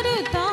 तर ता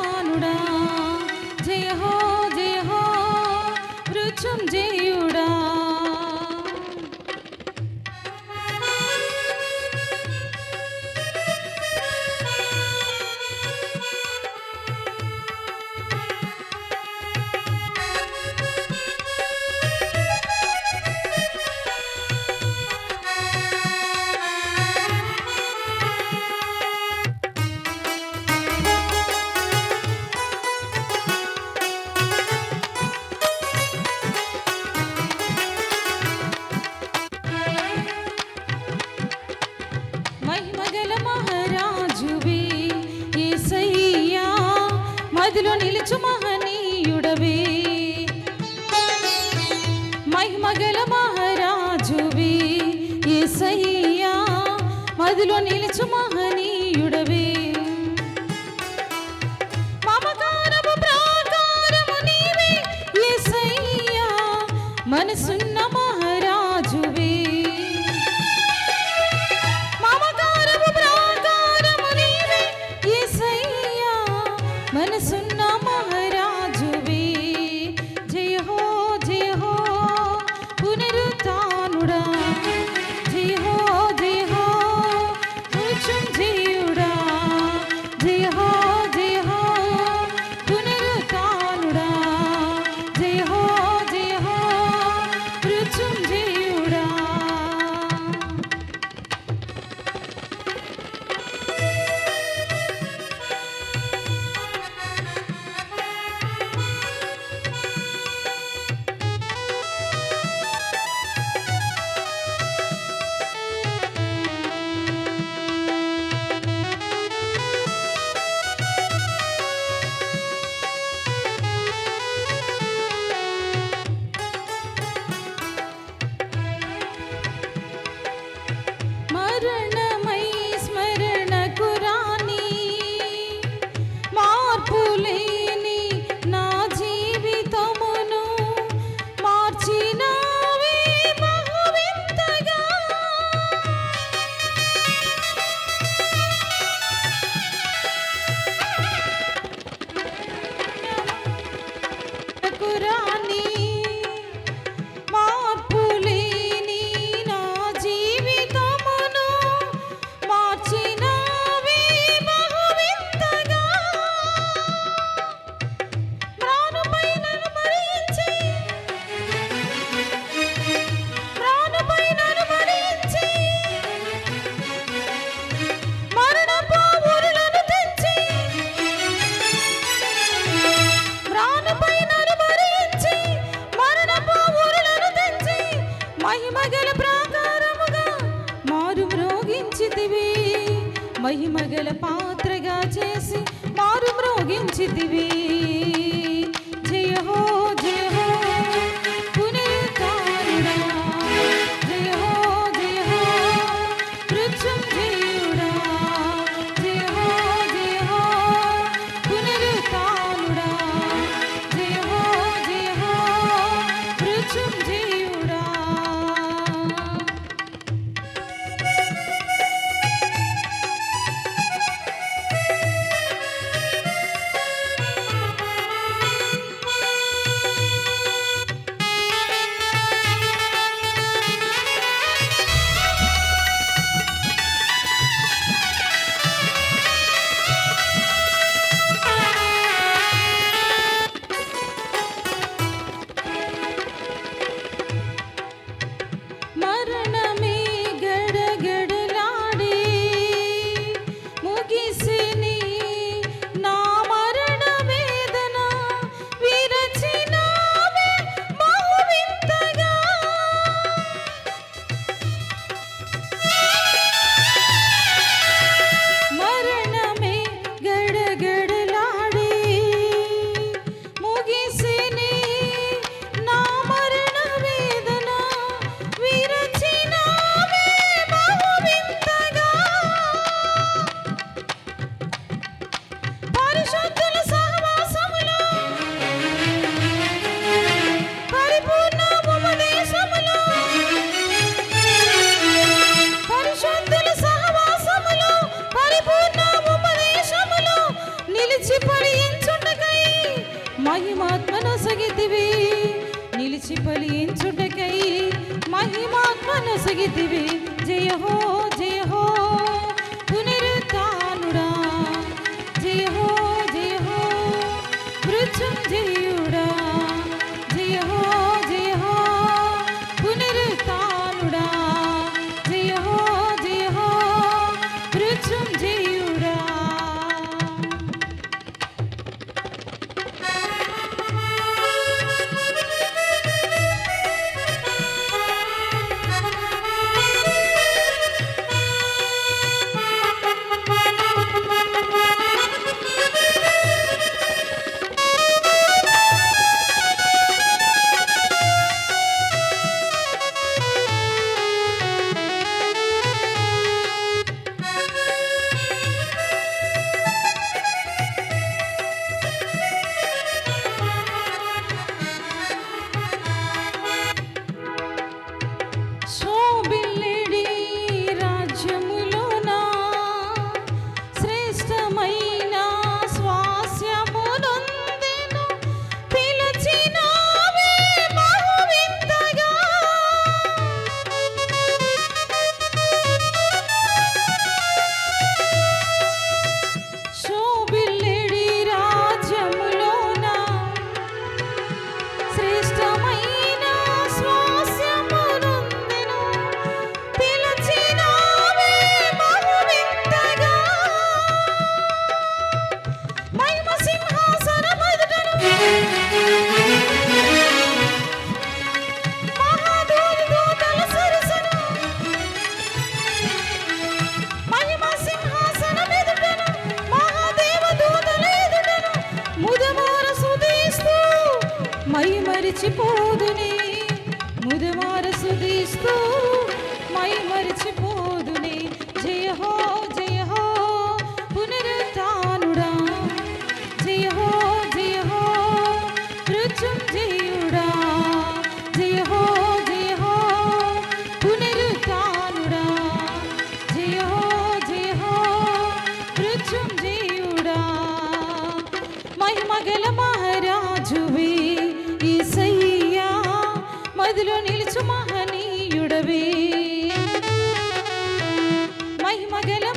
మదిలో నిలుచు మహనీయుడవి మహిమగల మహారాజువి. ఏసయ్యా మదిలో నిలుచు మహనీయుడవి మహిమగల ప్రాకారముగా మారు మ్రోగించితివి. మహిమగల పాత్రగా చేసి మారు మ్రోగించితివి. జయ హో జయ పునరుతారుడా జయ హో జయ జయించుటకై మహిమాత్మను సుగితివి జయ హో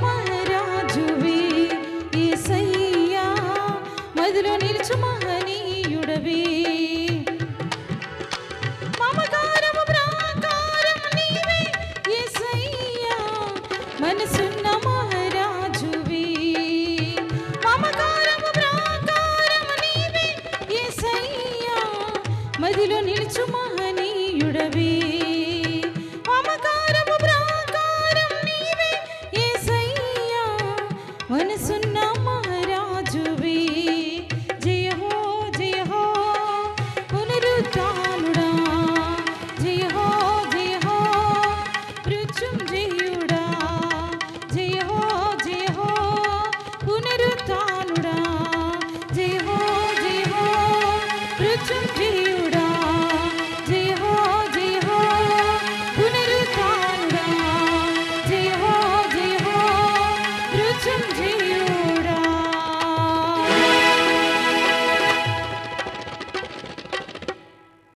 మహారాజువే ఈసయ్యా మదిలో నిలుచు మహనీయుడవే. మనసున్న మహారాజువే. మమకారము నీవే మదిలో నిలుచు